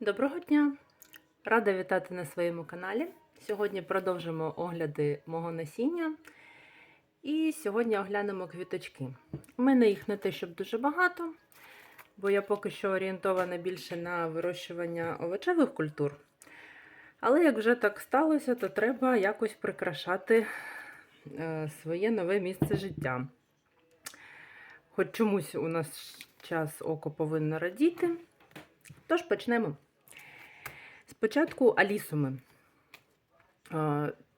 Доброго дня! Рада вітати на своєму каналі. Сьогодні продовжимо огляди мого насіння. І сьогодні оглянемо квіточки. У мене їх не те, щоб дуже багато, бо я поки що орієнтована більше на вирощування овочевих культур. Але як вже так сталося, то треба якось прикрашати е, своє нове місце життя. Хоч чомусь у нас час око повинно радіти. Тож почнемо. Спочатку алісуми.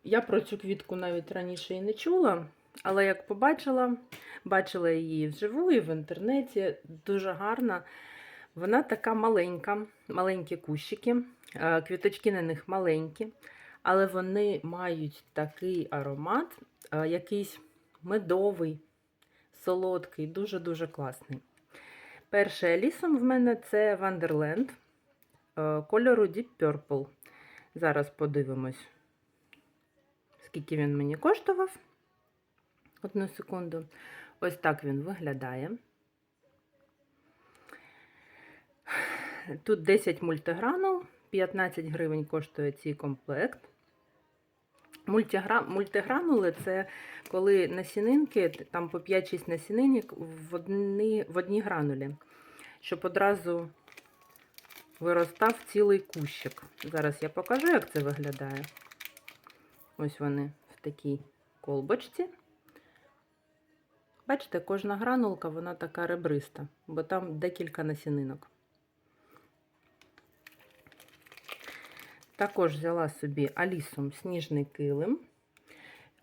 Я про цю квітку навіть раніше і не чула, але як побачила, бачила її вживу і в інтернеті, дуже гарна. Вона така маленька, маленькі кущики, квіточки на них маленькі, але вони мають такий аромат, якийсь медовий, солодкий, дуже-дуже класний. Перший алісом в мене це е, кольору Deep Purple. Зараз подивимось, скільки він мені коштував. Одну секунду. Ось так він виглядає. Тут 10 мультигранул, 15 гривень коштує цей комплект. Мультигра... Мультигранули це коли насінинки, там по 5-6 насінинок в одні, в одній гранулі, щоб одразу виростав цілий кущик. Зараз я покажу, як це виглядає. Ось вони в такій колбочці. Бачите, кожна гранулка, вона така ребриста, бо там декілька насінинок. Також взяла собі Алісом сніжний килим.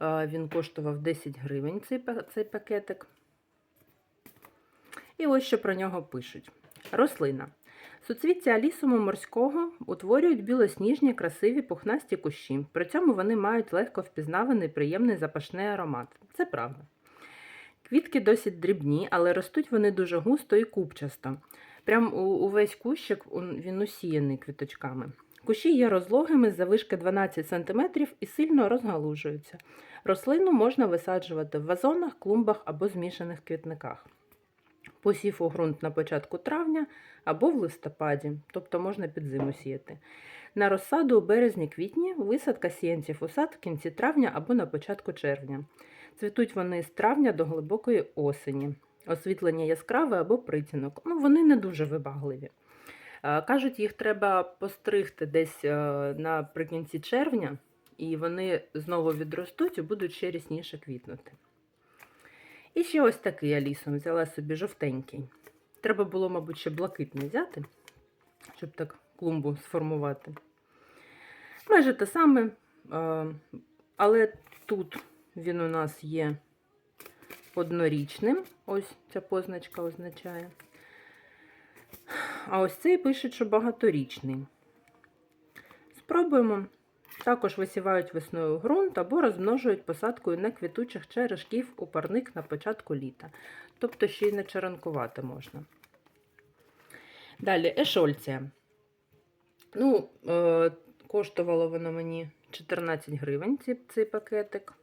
Він коштував 10 гривень цей, цей пакетик. І ось що про нього пишуть: рослина. Суцвіття алісуму морського утворюють білосніжні, красиві пухнасті кущі. При цьому вони мають легко впізнаваний приємний запашний аромат. Це правда. Квітки досить дрібні, але ростуть вони дуже густо і купчасто. Прям увесь кущик він усіяний квіточками. Кущі є розлогими завишки 12 см і сильно розгалужуються. Рослину можна висаджувати в вазонах, клумбах або змішаних квітниках. Посів у ґрунт на початку травня або в листопаді, тобто можна під зиму сіяти. На розсаду у березні-квітні висадка сіянців у сад в кінці травня або на початку червня. Цвітуть вони з травня до глибокої осені. Освітлення яскраве або притінок. Ну, Вони не дуже вибагливі. Кажуть, їх треба постригти десь наприкінці червня, і вони знову відростуть і будуть ще рісніше квітнути. І ще ось такий алісом взяла собі жовтенький. Треба було, мабуть, ще блакитний взяти, щоб так клумбу сформувати. Майже те саме, але тут він у нас є однорічним. Ось ця позначка означає. А ось цей пишуть, що багаторічний. Спробуємо. Також висівають весною ґрунт або розмножують посадкою неквітучих черешків у парник на початку літа. Тобто ще й не черенкувати можна. Далі ешольція. Ну, е, коштувало воно мені 14 гривень цей, цей пакетик.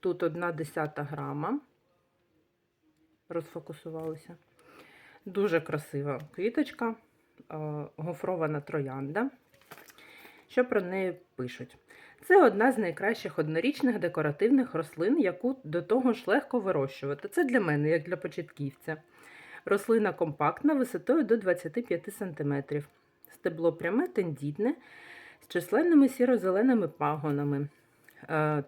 Тут 1 десята грама. Розфокусувалося. Дуже красива квіточка, гофрована троянда. Що про неї пишуть? Це одна з найкращих однорічних декоративних рослин, яку до того ж легко вирощувати. Це для мене, як для початківця. Рослина компактна висотою до 25 см. Стебло пряме, тендітне, з численними сіро-зеленими пагонами.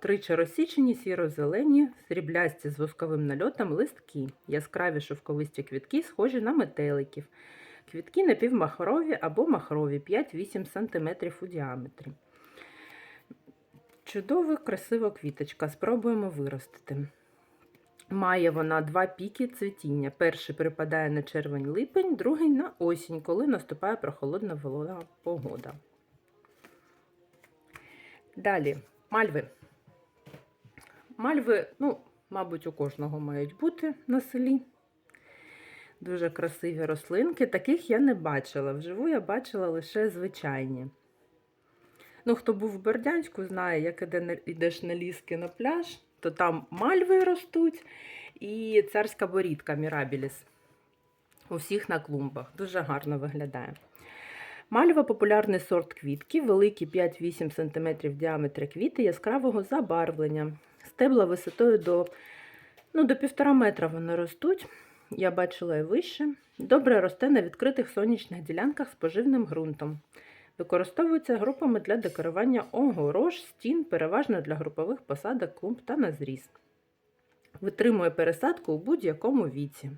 Тричі розсічені сіро-зелені, сріблясті з восковим нальотом листки, яскраві шовковисті квітки, схожі на метеликів. Квітки напівмахрові або махрові 5-8 см у діаметрі. Чудова, красива квіточка. Спробуємо виростити. Має вона два піки цвітіння. Перший припадає на червень-липень, другий на осінь, коли наступає прохолодна волога погода. Далі. Мальви. Мальви, ну, мабуть, у кожного мають бути на селі. Дуже красиві рослинки. Таких я не бачила. Вживу я бачила лише звичайні. Ну, хто був в Бердянську, знає, як йдеш на ліски на пляж, то там мальви ростуть і царська борідка Мірабіліс. У всіх на клумбах. Дуже гарно виглядає. Мальва популярний сорт квітки, великі 5-8 см в діаметрі квіти яскравого забарвлення. Стебла висотою до, ну, до 1,5 метра вони ростуть. Я бачила і вище. Добре росте на відкритих сонячних ділянках з поживним ґрунтом. Використовується групами для декорування огорож, стін, переважно для групових посадок, клумб та на зріз. Витримує пересадку у будь-якому віці.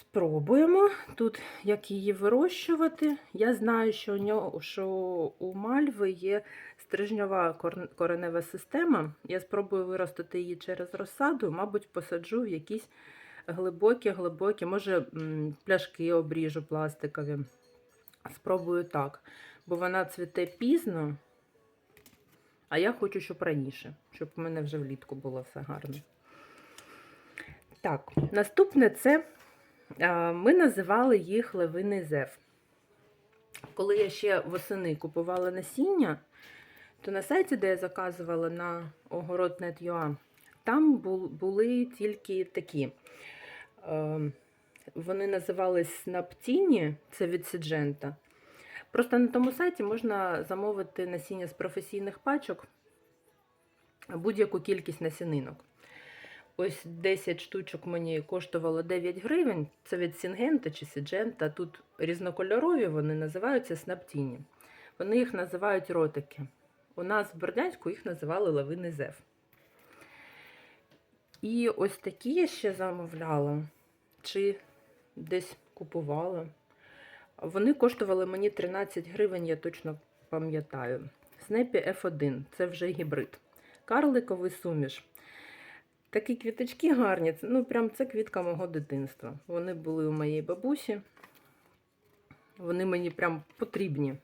Спробуємо тут, як її вирощувати. Я знаю, що у, нього, що у мальви є стрижньова коренева система. Я спробую виростити її через розсаду, мабуть, посаджу в якісь глибокі, глибокі, може, пляшки обріжу пластикові. Спробую так, бо вона цвіте пізно, а я хочу, щоб раніше, щоб у мене вже влітку було все гарно. Так, наступне це ми називали їх левиний зев. Коли я ще восени купувала насіння, то на сайті, де я заказувала на огород.net.ua, там були тільки такі. Е, Вони називались Снаптіні, це від Сіджента. Просто на тому сайті можна замовити насіння з професійних пачок будь-яку кількість насінинок. Ось 10 штучок мені коштувало 9 гривень. Це від Сінгента чи Сіджента. Тут різнокольорові, вони називаються снаптіні. Вони їх називають ротики. У нас в Бердянську їх називали лавини зев. І ось такі я ще замовляла, чи десь купувала. Вони коштували мені 13 гривень, я точно пам'ятаю. Снепі F1 це вже гібрид. Карликовий суміш. Такі квіточки гарні. це- Ну, прям це квітка мого дитинства. Вони були у моєї бабусі. Вони мені прям потрібні.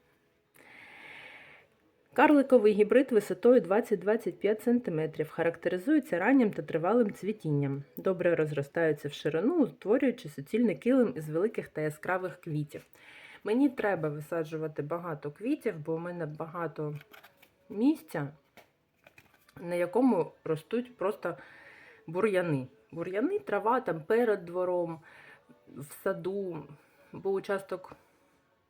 Карликовий гібрид висотою 20-25 см. Характеризується раннім та тривалим цвітінням. Добре розростаються в ширину, утворюючи суцільний килим із великих та яскравих квітів. Мені треба висаджувати багато квітів, бо у мене багато місця, на якому ростуть просто бур'яни. Бур'яни, трава там перед двором, в саду, бо участок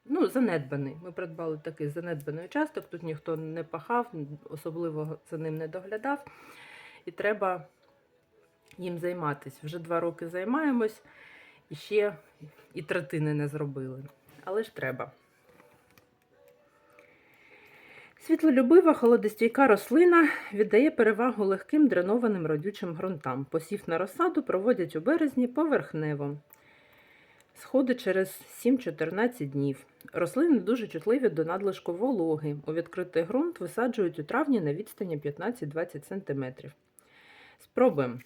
ну, занедбаний. Ми придбали такий занедбаний участок, тут ніхто не пахав, особливо за ним не доглядав. І треба їм займатися. Вже два роки займаємось і ще і третини не зробили. Але ж треба. Світлолюбива холодостійка рослина віддає перевагу легким дренованим родючим ґрунтам. Посів на розсаду проводять у березні поверхнево. Сходи через 7-14 днів. Рослини дуже чутливі до надлишку вологи. У відкритий ґрунт висаджують у травні на відстані 15-20 см. Спробуємо.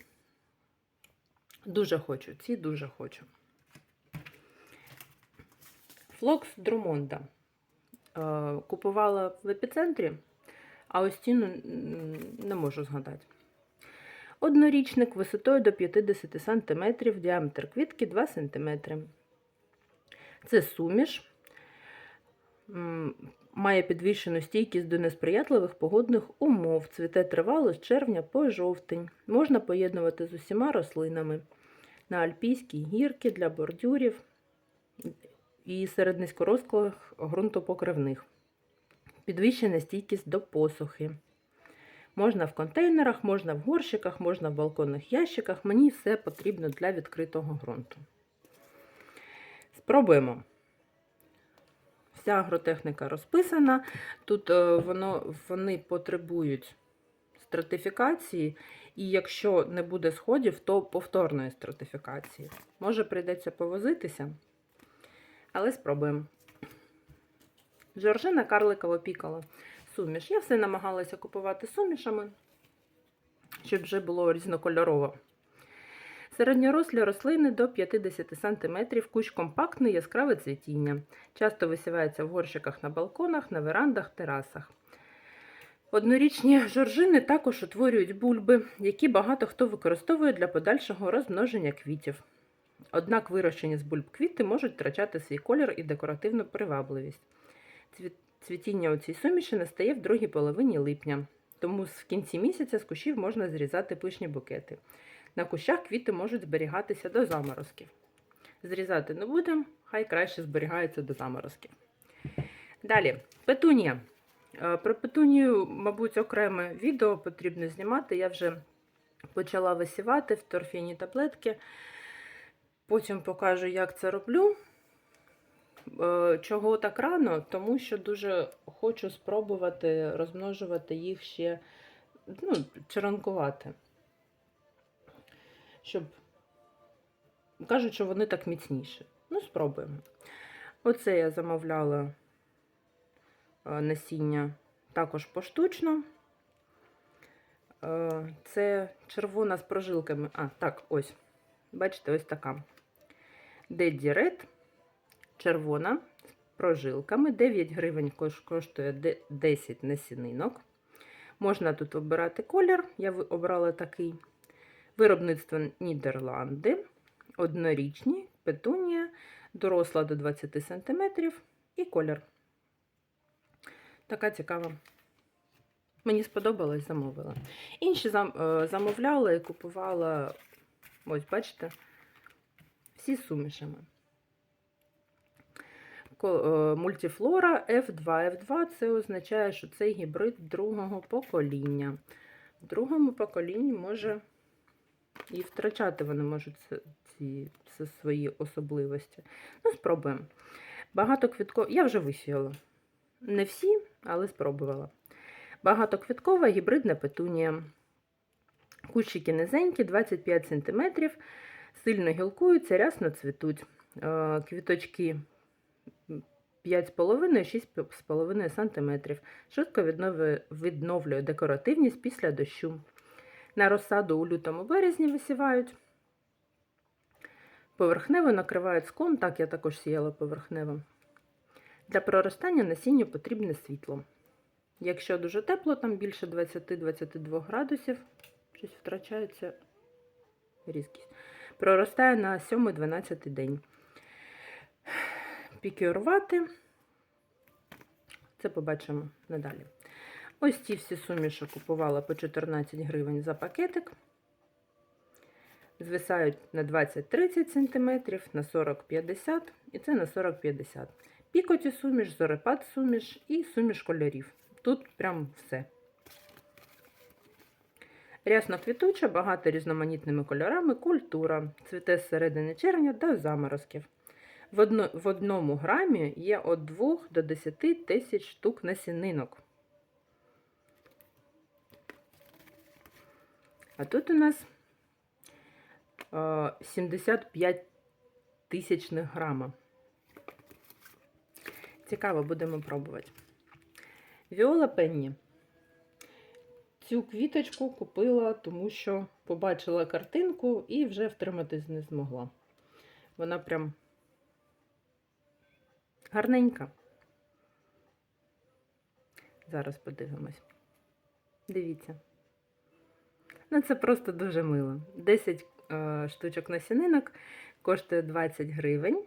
Дуже хочу, ці дуже хочу. Флокс Друмонда. Е, Купувала в епіцентрі, а ось ціну не можу згадати. Однорічник висотою до 50 см, діаметр квітки 2 см. Це суміш, має підвищену стійкість до несприятливих погодних умов. Цвіте тривало з червня по жовтень. Можна поєднувати з усіма рослинами на альпійській гірки для бордюрів і серед низькорослих ґрунтопокривних. Підвищена стійкість до посухи. Можна в контейнерах, можна в горщиках, можна в балконних ящиках. Мені все потрібно для відкритого ґрунту. Спробуємо. Вся агротехніка розписана. Тут е, воно, вони потребують стратифікації, і якщо не буде сходів, то повторної стратифікації. Може, прийдеться повозитися, але спробуємо. Жоржина карликова пікала суміш. Я все намагалася купувати сумішами, щоб вже було різнокольорово. Середньорослі рослини до 50 см, кущ компактний, яскраве цвітіння. Часто висівається в горщиках на балконах, на верандах, терасах. Однорічні жоржини також утворюють бульби, які багато хто використовує для подальшого розмноження квітів. Однак вирощені з бульб квіти можуть втрачати свій колір і декоративну привабливість. Цвітіння у цій суміші настає в другій половині липня, тому в кінці місяця з кущів можна зрізати пишні букети. На кущах квіти можуть зберігатися до заморозків. Зрізати не будемо, хай краще зберігається до заморозків. Далі, петунія. Е, Про петунію, мабуть, окреме відео потрібно знімати. Я вже почала висівати в торфяні таблетки. Потім покажу, як це роблю. Е, Чого так рано? Тому що дуже хочу спробувати розмножувати їх ще, ну, черенкувати. Щоб кажуть, що вони так міцніші. Ну, спробуємо. Оце я замовляла е, насіння також поштучно. Е, Це червона з прожилками. А, так, ось. Бачите, ось така. Дедді Ред, червона з прожилками. 9 гривень коштує 10 насінинок. Можна тут обирати колір. Я обрала такий. Виробництво Нідерланди. Однорічні, петунія, доросла до 20 см і колір. Така цікава. Мені сподобалось, замовила. Інші е, замовляла і купувала, ось бачите, всі сумішами. Е, Мультифлора F2. F2 це означає, що це гібрид другого покоління. В другому поколінні може і втрачати вони можуть це- ці, свої особливості. Ну, спробуємо. Багато квітко... Я вже висіяла. Не всі, але спробувала. Багатоквіткова гібридна петунія. Кущики низенькі, 25 см, сильно гілкуються, рясно цвітуть. Е, Квіточки 5,5-6,5 см. Швидко відновлює декоративність після дощу. На розсаду у лютому березні висівають. Поверхнево накривають ском, так я також сіяла поверхнево. Для проростання насінню потрібне світло. Якщо дуже тепло, там більше 20-22 градусів, щось втрачається різкість. Проростає на 7-12 день. Пікюрувати. Це побачимо надалі. Ось ці всі суміші купувала по 14 гривень за пакетик. Звисають на 20-30 см, на 40-50 і це на 40-50 Пікоті суміш, зорепад суміш і суміш кольорів. Тут прям все. Рясно квітуча, багато різноманітними кольорами, культура. Цвіте з середини червня до заморозків. В одному грамі є від 2 до 10 тисяч штук насінинок. А тут у нас е, 75 тисячних грама. Цікаво, будемо пробувати. Віола Пенні. Цю квіточку купила, тому що побачила картинку і вже втриматись не змогла. Вона прям гарненька. Зараз подивимось. Дивіться. Ну, це просто дуже мило. 10 е, штучок насінинок коштує 20 гривень.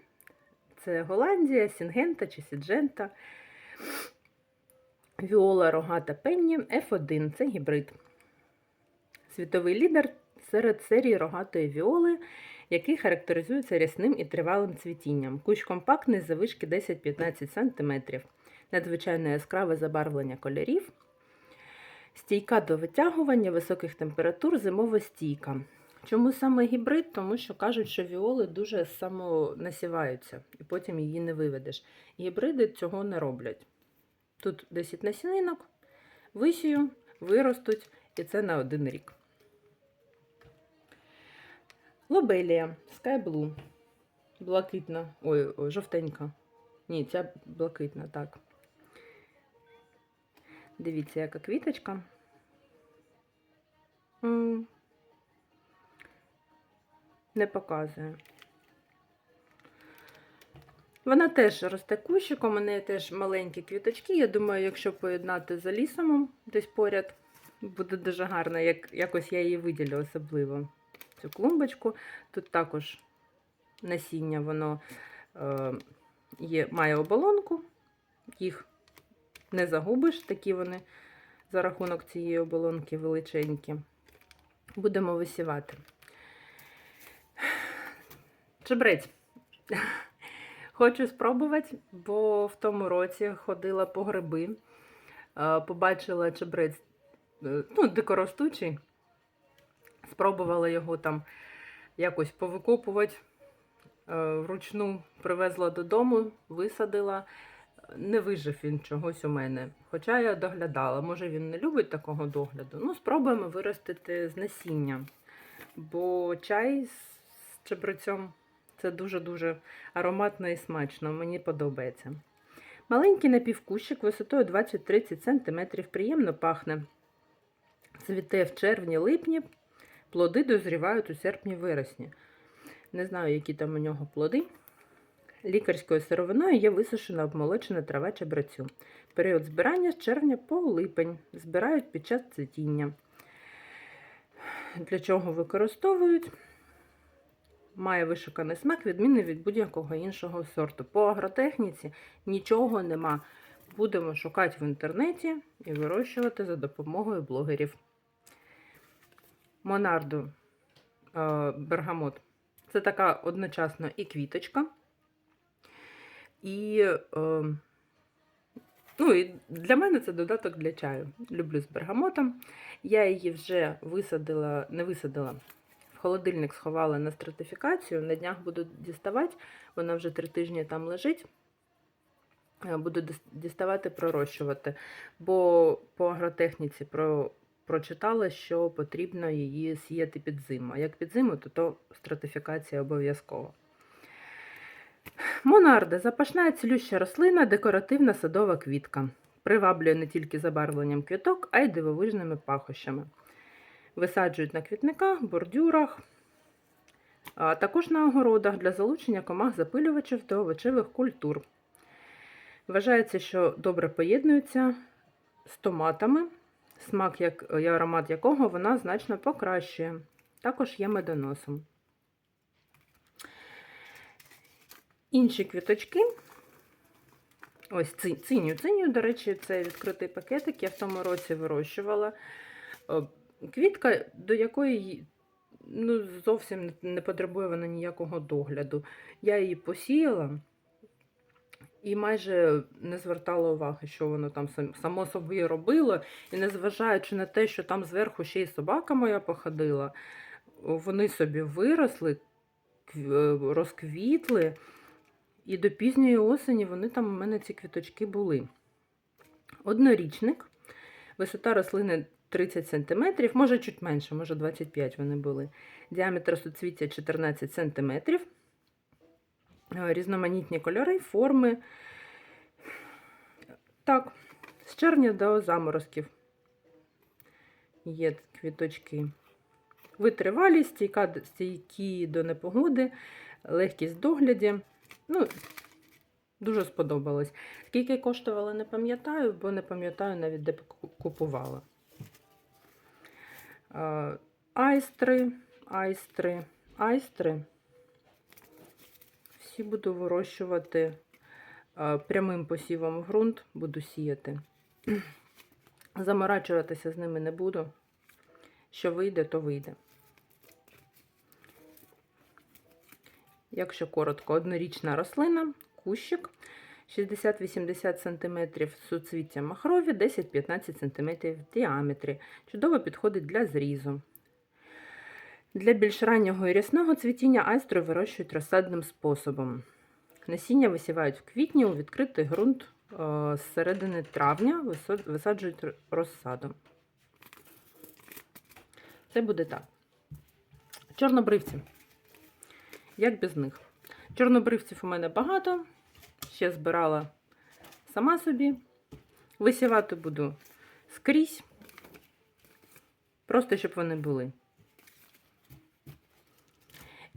Це Голландія, Сінгента чи Сіджента. Віола рогата пенні F1 це гібрид. Світовий лідер серед серії рогатої віоли, який характеризується рясним і тривалим цвітінням. Кущ компактний завишки 10-15 см. Надзвичайно яскраве забарвлення кольорів. Стійка до витягування високих температур, зимова стійка. Чому саме гібрид? Тому що кажуть, що віоли дуже самонасіваються, і потім її не виведеш. Гібриди цього не роблять. Тут 10 насінинок, висію, виростуть, і це на один рік. Лобелія, Sky. Блакитна. Ой, жовтенька. Ні, ця блакитна, так. Дивіться, яка квіточка. М, Не показує. Вона теж росте кущиком, у неї теж маленькі квіточки. Я думаю, якщо поєднати з лісом десь поряд, буде дуже гарно, як якось я її виділю особливо. Цю клумбочку. Тут також насіння, воно е, є, має оболонку, їх не загубиш, такі вони за рахунок цієї оболонки величенькі. Будемо висівати. Чебрець. Хочу спробувати, бо в тому році ходила по гриби, е, побачила чебрець, е, ну, дикоростучий, спробувала його там якось повикопувати, е, вручну привезла додому, висадила. Не вижив він чогось у мене. Хоча я доглядала. Може він не любить такого догляду. Ну, спробуємо виростити з насіння. Бо чай з чебрецем це дуже-дуже ароматно і смачно. Мені подобається. Маленький напівкущик висотою 20-30 см приємно пахне. Цвіте в червні-липні, плоди дозрівають у серпні-вересні. Не знаю, які там у нього плоди. Лікарською сировиною є висушена обмолочена трава чебрецю. Період збирання з червня по липень. Збирають під час цвітіння. Для чого використовують? Має вишуканий смак, відмінний від будь-якого іншого сорту. По агротехніці нічого нема. Будемо шукати в інтернеті і вирощувати за допомогою блогерів. Монарду е, бергамот. Це така одночасно і квіточка. І, е, ну, і для мене це додаток для чаю. Люблю з бергамотом. Я її вже висадила, не висадила, в холодильник сховала на стратифікацію. На днях буду діставати, вона вже три тижні там лежить. Е, Буду діставати, пророщувати. Бо по агротехніці про, прочитала, що потрібно її сіяти під зиму. А як під зиму, то, то стратифікація обов'язкова. Монарда запашна і цілюща рослина, декоративна садова квітка. Приваблює не тільки забарвленням квіток, а й дивовижними пахощами. Висаджують на квітниках, бордюрах, а також на огородах для залучення комах запилювачів до овочевих культур. Вважається, що добре поєднується з томатами, смак і аромат якого вона значно покращує. Також є медоносом. Інші квіточки. Ось ци- циню. Циню, до речі, це відкритий пакетик. Я в тому році вирощувала. Е, Квітка, до якої ну, зовсім не- не потребує вона ніякого догляду. Я її посіяла і майже не звертала уваги, що воно там само собою робило. І незважаючи на те, що там зверху ще й собака моя походила, вони собі виросли, е, розквітли. І до пізньої осені вони там у мене ці квіточки були. Однорічник, висота рослини 30 см, може чуть менше, може 25 вони були. Діаметр суцвіття 14 см. Різноманітні кольори, форми. Так, з червня до заморозків є квіточки. Витривалість, стійка, стійкі до непогоди, легкість догляді. Ну, дуже сподобалось. Скільки коштувало, не пам'ятаю, бо не пам'ятаю навіть, де ку- купувала. Айстри, айстри, айстри. Всі буду вирощувати прямим посівом ґрунт, буду сіяти. Заморачуватися з ними не буду. Що вийде, то вийде. Якщо коротко, однорічна рослина, кущик 60-80 см суцвіття махрові, 10-15 см в діаметрі. Чудово підходить для зрізу. Для більш раннього і рясного цвітіння айстру вирощують розсадним способом. Насіння висівають в квітні у відкритий ґрунт е, з середини травня, висаджують розсаду. Це буде так. Чорнобривці. Як без них? Чорнобривців у мене багато. Ще збирала сама собі. Висівати буду скрізь. Просто щоб вони були.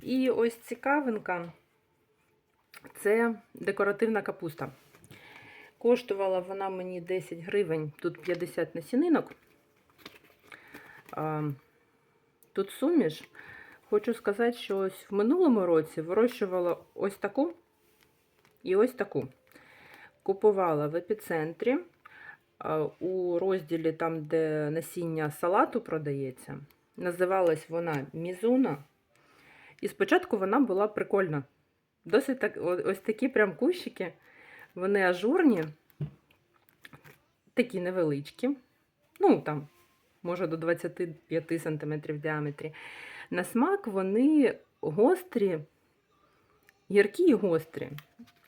І ось цікавинка це декоративна капуста. Коштувала вона мені 10 гривень, тут 50 насінинок. Тут суміш. Хочу сказати, що ось в минулому році вирощувала ось таку і ось таку. Купувала в епіцентрі у розділі, там, де насіння салату продається. Називалась вона Мізуна. І спочатку вона була прикольна. Досить так, ось такі прям кущики. Вони ажурні, такі невеличкі. Ну, там, може, до 25 см в діаметрі. На смак вони гострі, гіркі і гострі.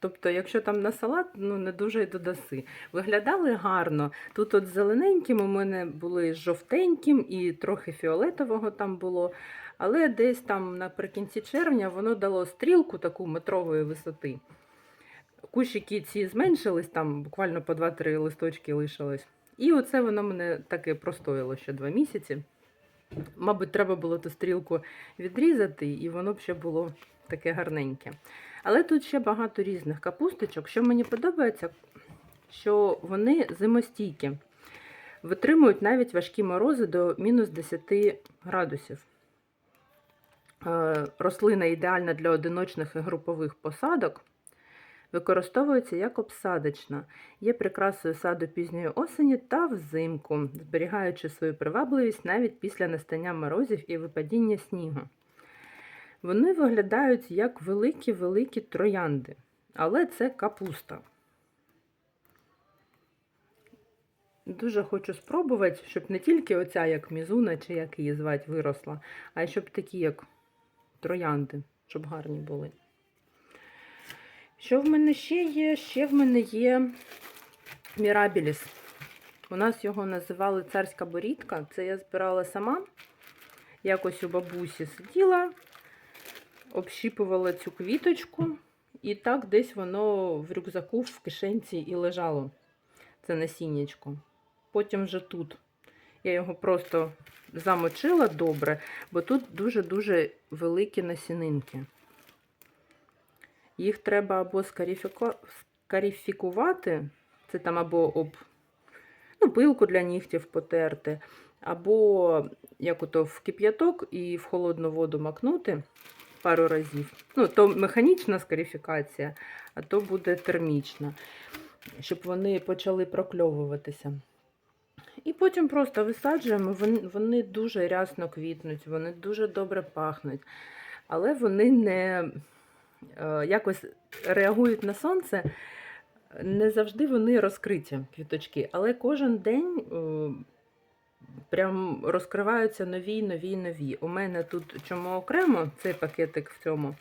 Тобто, якщо там на салат, ну не дуже й додаси. Виглядали гарно. Тут от зелененьким у мене були з жовтеньким і трохи фіолетового там було. Але десь там наприкінці червня воно дало стрілку таку метрової висоти. Кущики ці зменшились, там буквально по 2-3 листочки лишилось. І оце воно мене таки простоїло ще 2 місяці. Мабуть, треба було ту стрілку відрізати, і воно б ще було таке гарненьке. Але тут ще багато різних капусточок. Що мені подобається, що вони зимостійкі, витримують навіть важкі морози до мінус 10 градусів. Е, Рослина ідеальна для одиночних і групових посадок. Використовується як обсадочна, є прикрасою саду пізньої осені та взимку, зберігаючи свою привабливість навіть після настання морозів і випадіння снігу. Вони виглядають як великі-великі троянди, але це капуста. Дуже хочу спробувати, щоб не тільки оця, як мізуна, чи як її звати, виросла, а й щоб такі, як троянди, щоб гарні були. Що в мене ще є? Ще в мене є Мірабіліс. У нас його називали царська борідка. Це я збирала сама. Якось у бабусі сиділа, общіпувала цю квіточку, і так десь воно в рюкзаку в кишенці і лежало. Це насіннячко. Потім вже тут. Я його просто замочила добре, бо тут дуже-дуже великі насінинки. Їх треба або скарифікувати, це там або об ну, пилку для нігтів потерти, або як ото в кип'яток і в холодну воду макнути пару разів. Ну, то механічна скарифікація, а то буде термічна, щоб вони почали прокльовуватися. І потім просто висаджуємо, вони, дуже рясно квітнуть, вони дуже добре пахнуть, але вони не якось реагують на сонце. Не завжди вони розкриті, квіточки, але кожен день е, прям розкриваються нові, нові, нові. У мене тут чому окремо цей пакетик в цьому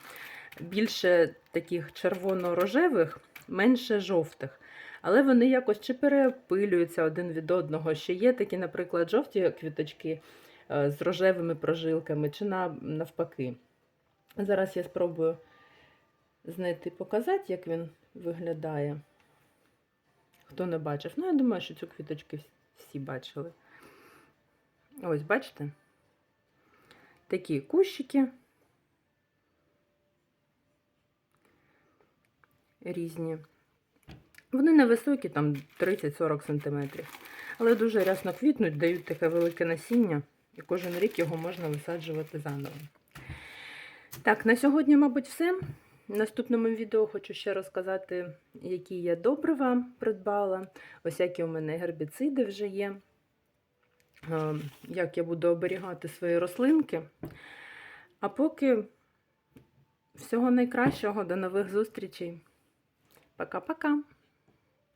більше таких червоно-рожевих, менше жовтих. Але вони якось чи перепилюються один від одного. Ще є такі, наприклад, жовті квіточки е, з рожевими прожилками, чи навпаки. Зараз я спробую знайти, показати, як він виглядає. Хто не бачив. Ну, я думаю, що цю квіточки всі бачили. Ось, бачите? Такі кущики. Різні. Вони невисокі, там 30-40 см. Але дуже рясно квітнуть, дають таке велике насіння, і кожен рік його можна висаджувати заново. Так, на сьогодні, мабуть, все. В наступному відео хочу ще розказати, які я добрива придбала, ось які у мене гербіциди вже є, е, як я буду оберігати свої рослинки. А поки всього найкращого, до нових зустрічей. Пока-пока!